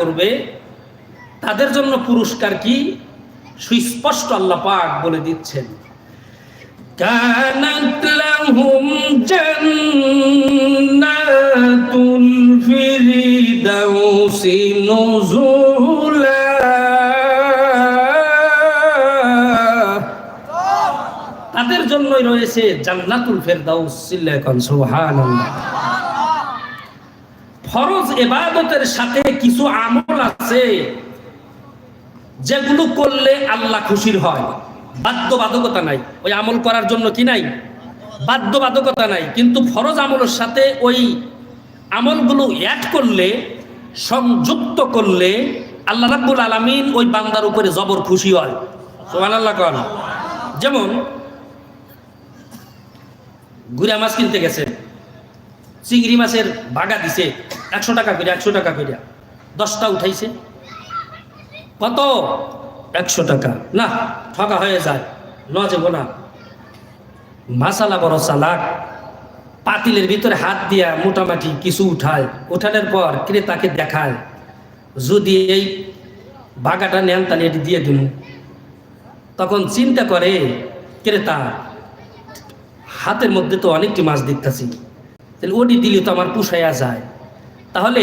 করবে তাদের জন্য পুরস্কার কি সুস্পষ্ট আল্লাহ পাক বলে দিচ্ছেন كانت لهم جنات الفردوس نزلا তাদের জন্যই রয়েছে জান্নাতুল ফেরদাউস সিল্লাকান সুবহানাল্লাহ ফরজ ইবাদতের সাথে কিছু আমল আছে, যেগুলো করলে আল্লাহ খুশির হয়। বাধ্যবাধকতা নাই। ওই আমল করার জন্য কি নাই? বাধ্যবাধকতা নাই। কিন্তু ফরজ আমলের সাথে ওই আমলগুলো অ্যাড করলে, সংযুক্ত করলে আল্লাহ রাব্বুল আলামিন ওই বান্দার উপরে জবর খুশি হয়। সুবহানাল্লাহ কন। যেমন, গুড়া মাছ কিনতে গেছে। চিংড়ি মাছের বাগা দিছে, একশো টাকা করে, একশো টাকা করে। দশটা উঠাইছে। কত? একশো টাকা। না ঠকা হয়ে যায়। ন যাব না। মাসালা বড় চালাক। পাতিলের ভিতরে হাত দিয়া মোটামুটি কিছু উঠায়। উঠানোর পর ক্রেতাকে দেখায়, যদি এই বাগাটা নেন তাহলে এটি দিয়ে দিন তখন চিন্তা করে ক্রেতা, হাতের মধ্যে তো অনেকটি মাছ দেখতেছি। তাহলে ওটি দিলে তো আমার পুষাইয়া যায়। তাহলে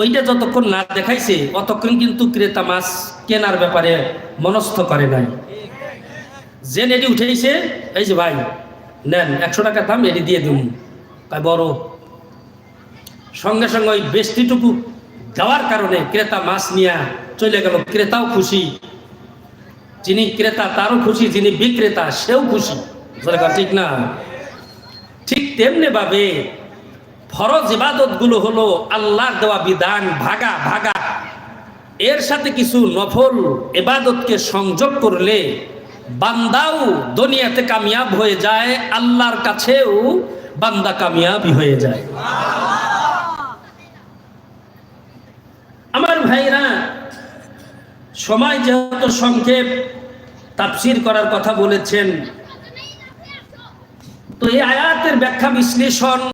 ওইটা যতক্ষণ না দেখাইছে, অতক্ষণ কিন্তু ক্রেতা মাছ কেনার ব্যাপারে মনস্থ করে নাই। যে নেটি উঠেছে এই যে ভাই, নেন, একশো টাকা দাম এটি দিয়ে দিন তাই বড়। সঙ্গে সঙ্গে ওই বেষ্টিটুকু দেওয়ার কারণে ক্রেতা মাছ নিয়ে চলে গেল, ক্রেতাও খুশি। যিনি ক্রেতা, তারও খুশি, যিনি বিক্রেতা, সেও খুশি। ঠিক না? ঠিক তেমনি ভাবে ফরজ ইবাদতগুলো হলো আল্লাহর দেওয়া বিধান, ভাগা ভাগা। এর সাথে কিছু নফল এবাদতকে সংযোগ করলে বান্দাও দুনিয়াতে কামিয়াব হয়ে যায়, আল্লাহর কাছেও বান্দা কামিয়াবি হয়ে যায়। আমার ভাইরা, সময় যেহেতু সংক্ষেপ, তাফসির করার কথা বলেছেন। তো এই আয়াতের ব্যাখ্যা বিশ্লেষণ